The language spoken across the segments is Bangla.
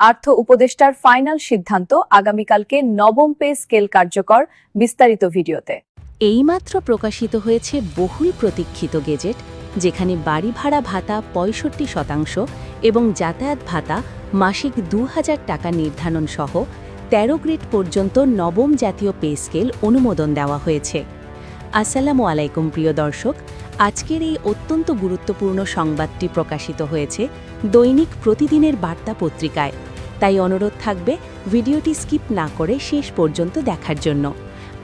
আর্থ উপদেষ্টার ফাইনাল সিদ্ধান্ত আগামীকালকে নবম পে স্কেল কার্যকর বিস্তারিত ভিডিওতে। এইমাত্র প্রকাশিত হয়েছে বহুল প্রতীক্ষিত গেজেট, যেখানে বাড়ি ভাড়া ভাতা পঁয়ষট্টি শতাংশ এবং যাতায়াত ভাতা মাসিক দু হাজার টাকা নির্ধারণ সহ তেরো গ্রেড পর্যন্ত নবম জাতীয় পে স্কেল অনুমোদন দেওয়া হয়েছে। আসসালামু আলাইকুম প্রিয় দর্শক, আজকের এই অত্যন্ত গুরুত্বপূর্ণ সংবাদটি প্রকাশিত হয়েছে দৈনিক প্রতিদিনের বার্তা পত্রিকায়। তাই অনুরোধ থাকবে ভিডিওটি স্কিপ না করে শেষ পর্যন্ত দেখার জন্য।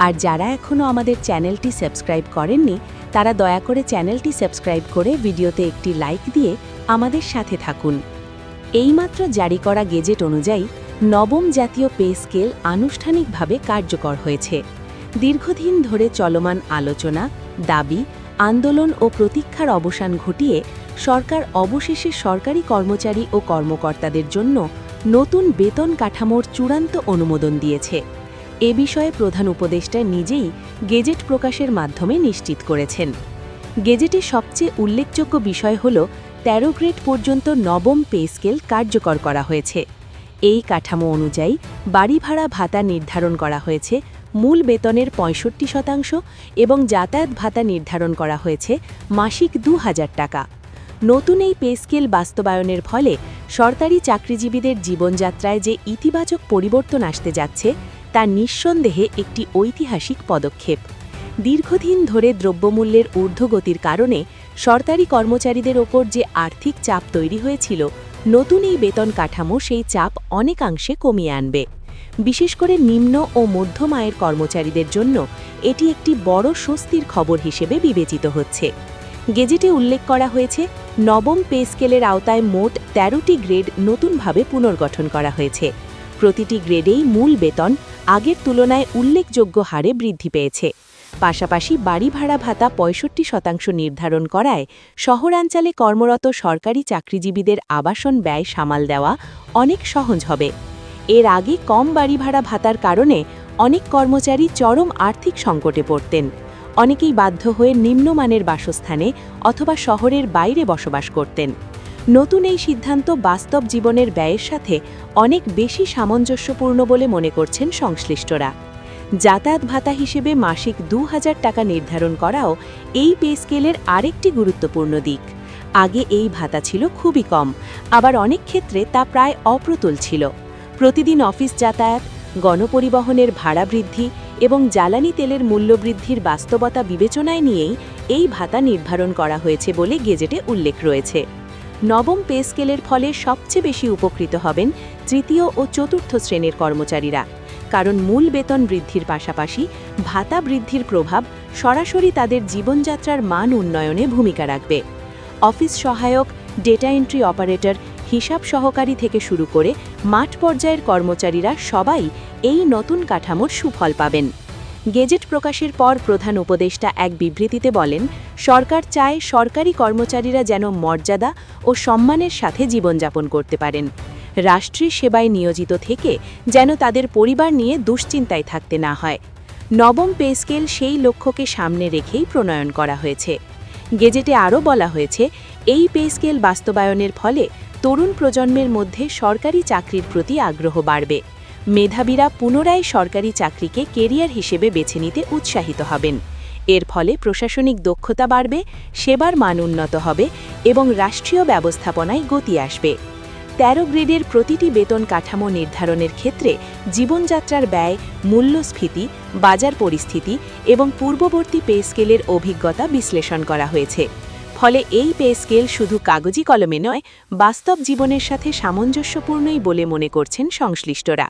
আর যারা এখনও আমাদের চ্যানেলটি সাবস্ক্রাইব করেননি, তারা দয়া করে চ্যানেলটি সাবস্ক্রাইব করে ভিডিওতে একটি লাইক দিয়ে আমাদের সাথে থাকুন। এইমাত্র জারি করা গেজেট অনুযায়ী নবম জাতীয় পে স্কেল আনুষ্ঠানিকভাবে কার্যকর হয়েছে। দীর্ঘদিন ধরে চলমান আলোচনা, দাবি, আন্দোলন ও প্রতীক্ষার অবসান ঘটিয়ে সরকার অবশেষে সরকারি কর্মচারী ও কর্মকর্তাদের জন্য নতুন বেতন কাঠামোর চূড়ান্ত অনুমোদন দিয়েছে। এ বিষয়ে প্রধান উপদেষ্টা নিজেই গেজেট প্রকাশের মাধ্যমে নিশ্চিত করেছেন। গেজেটে সবচেয়ে উল্লেখযোগ্য বিষয় হল, তেরো গ্রেড পর্যন্ত নবম পে স্কেল কার্যকর করা হয়েছে। এই কাঠামো অনুযায়ী বাড়ি ভাড়া ভাতা নির্ধারণ করা হয়েছে, মূল বেতনের পঁয়ষট্টি শতাংশ এবং যাতায়াত ভাতা নির্ধারণ করা হয়েছে মাসিক দু হাজার টাকা। নতুন এই পে স্কেল বাস্তবায়নের ফলে সরকারি চাকরিজীবীদের জীবনযাত্রায় যে ইতিবাচক পরিবর্তন আসতে যাচ্ছে, তা নিঃসন্দেহে একটি ঐতিহাসিক পদক্ষেপ। দীর্ঘদিন ধরে দ্রব্যমূল্যের ঊর্ধ্বগতির কারণে সরকারি কর্মচারীদের ওপর যে আর্থিক চাপ তৈরি হয়েছিল, নতুন এই বেতন কাঠামো সেই চাপ অনেকাংশে কমিয়ে আনবে। বিশেষ করে নিম্ন ও মধ্যম আয়ের কর্মচারীদের জন্য এটি একটি বড় স্বস্তির খবর হিসেবে বিবেচিত হচ্ছে। গেজেটে উল্লেখ করা হয়েছে নবম পে স্কেলের আওতায় মোট তেরোটি গ্রেড নতুনভাবে পুনর্গঠন করা হয়েছে। প্রতিটি গ্রেডেই মূল বেতন আগের তুলনায় উল্লেখযোগ্য হারে বৃদ্ধি পেয়েছে। পাশাপাশি বাড়ি ভাড়া ভাতা পঁয়ষট্টি শতাংশ নির্ধারণ করায় শহরাঞ্চলে কর্মরত সরকারি চাকরিজীবীদের আবাসন ব্যয় সামাল দেওয়া অনেক সহজ হবে। এর আগে কম বাড়ি ভাড়া ভাতার কারণে অনেক কর্মচারী চরম আর্থিক সংকটে পড়তেন। অনেকেই বাধ্য হয়ে নিম্নমানের বাসস্থানে অথবা শহরের বাইরে বসবাস করতেন। নতুন এই সিদ্ধান্ত বাস্তব জীবনের ব্যয়ের সাথে অনেক বেশি সামঞ্জস্যপূর্ণ বলে মনে করছেন সংশ্লিষ্টরা। যাতায়াত ভাতা হিসেবে মাসিক দু হাজার টাকা নির্ধারণ করাও এই পে স্কেলের আরেকটি গুরুত্বপূর্ণ দিক। আগে এই ভাতা ছিল খুবই কম, আবার অনেক ক্ষেত্রে তা প্রায় অপ্রতুল ছিল। প্রতিদিন অফিস যাতায়াত গণপরিবহনের ভাড়া বৃদ্ধি এবং জ্বালানি তেলের মূল্যবৃদ্ধির বাস্তবতা বিবেচনায় নিয়েই এই ভাতা নির্ধারণ করা হয়েছে বলে গেজেটে উল্লেখ রয়েছে। নবম পে স্কেলের ফলে সবচেয়ে বেশি উপকৃত হবেন তৃতীয় ও চতুর্থ শ্রেণির কর্মচারীরা, কারণ মূল বেতন বৃদ্ধির পাশাপাশি ভাতা বৃদ্ধির প্রভাব সরাসরি তাদের জীবনযাত্রার মান উন্নয়নে ভূমিকা রাখবে। অফিস সহায়ক, ডেটা এন্ট্রি অপারেটর হিসাব সহকারী থেকে শুরু করে মাঠ পর্যায়ের কর্মচারীরা সবাই এই নতুন কাঠামোর সুফল পাবেন। গেজেট প্রকাশের পর প্রধান উপদেষ্টা এক বিবৃতিতে বলেন, সরকার চায় সরকারি কর্মচারীরা যেন মর্যাদা ও সম্মানের সাথে জীবনযাপন করতে পারেন। রাষ্ট্রীয় সেবায় নিয়োজিত থেকে যেন তাদের পরিবার নিয়ে দুশ্চিন্তায় থাকতে না হয়। নবম পে স্কেল সেই লক্ষ্যকে সামনে রেখেই প্রণয়ন করা হয়েছে। গেজেটে আরও বলা হয়েছে, এই পে স্কেল বাস্তবায়নের ফলে তরুণ প্রজন্মের মধ্যে সরকারি চাকরির প্রতি আগ্রহ বাড়বে। মেধাবীরা পুনরায় সরকারি চাকরিকে কেরিয়ার হিসেবে বেছে নিতে উৎসাহিত হবেন। এর ফলে প্রশাসনিক দক্ষতা বাড়বে, সেবার মান উন্নত হবে এবং রাষ্ট্রীয় ব্যবস্থাপনায় গতি আসবে। তেরো গ্রেডের প্রতিটি বেতন কাঠামো নির্ধারণের ক্ষেত্রে জীবনযাত্রার ব্যয়, মূল্যস্ফীতি, বাজার পরিস্থিতি এবং পূর্ববর্তী পে স্কেলের অভিজ্ঞতা বিশ্লেষণ করা হয়েছে। ফলে এই পে স্কেল শুধু কাগজি কলমে নয়, বাস্তব জীবনের সাথে সামঞ্জস্যপূর্ণই বলে মনে করছেন সংশ্লিষ্টরা।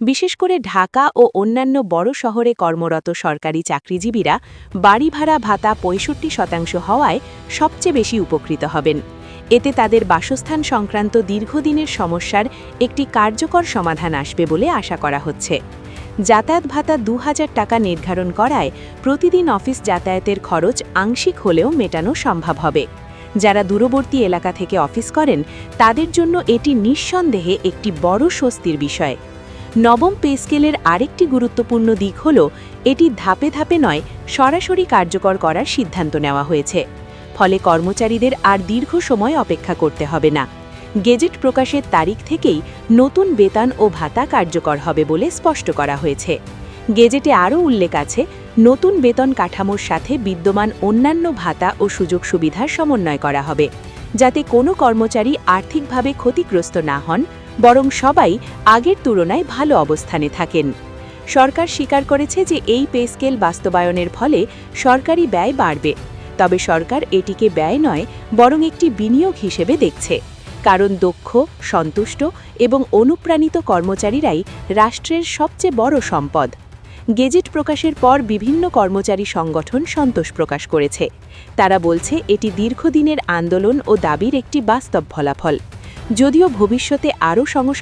বিশেষ করে ঢাকা ও অন্যান্য বড় শহরে কর্মরত সরকারি চাকরিজীবীরা বাড়ি ভাড়া ভাতা পঁয়ষট্টি শতাংশ হওয়ায় সবচেয়ে বেশি উপকৃত হবেন। এতে তাদের বাসস্থান সংক্রান্ত দীর্ঘদিনের সমস্যার একটি কার্যকর সমাধান আসবে বলে আশা করা হচ্ছে। যাতায়াত ভাতা দু হাজার টাকা নির্ধারণ করায় প্রতিদিন অফিস যাতায়াতের খরচ আংশিক হলেও মেটানো সম্ভব হবে। যারা দূরবর্তী এলাকা থেকে অফিস করেন, তাদের জন্য এটি নিঃসন্দেহে একটি বড় স্বস্তির বিষয়। নবম পে স্কেলের আরেকটি গুরুত্বপূর্ণ দিক হল, এটি ধাপে ধাপে নয়, সরাসরি কার্যকর করার সিদ্ধান্ত নেওয়া হয়েছে। ফলে কর্মচারীদের আর দীর্ঘ সময় অপেক্ষা করতে হবে না। গেজেট প্রকাশের তারিখ থেকেই নতুন বেতন ও ভাতা কার্যকর হবে বলে স্পষ্ট করা হয়েছে। গেজেটে আরও উল্লেখ আছে, নতুন বেতন কাঠামোর সাথে বিদ্যমান অন্যান্য ভাতা ও সুযোগ সুবিধার সমন্বয় করা হবে, যাতে কোনো কর্মচারী আর্থিকভাবে ক্ষতিগ্রস্ত না হন, বরং সবাই আগের তুলনায় ভালো অবস্থানে থাকেন। সরকার স্বীকার করেছে যে এই পে স্কেল বাস্তবায়নের ফলে সরকারি ব্যয় বাড়বে, তবে সরকার এটিকে ব্যয় নয়, বরং একটি বিনিয়োগ হিসেবে দেখছে। কারণ দক্ষ, সন্তুষ্ট এবং অনুপ্রাণিত কর্মচারীরাই রাষ্ট্রের সবচেয়ে বড় সম্পদ। গেজেট প্রকাশের পর বিভিন্ন কর্মচারী সংগঠন সন্তোষ প্রকাশ করেছে। তারা বলছে, এটি দীর্ঘদিনের আন্দোলন ও দাবির একটি বাস্তব ফলাফল। যদিও ভবিষ্যতে আরও সংস্কার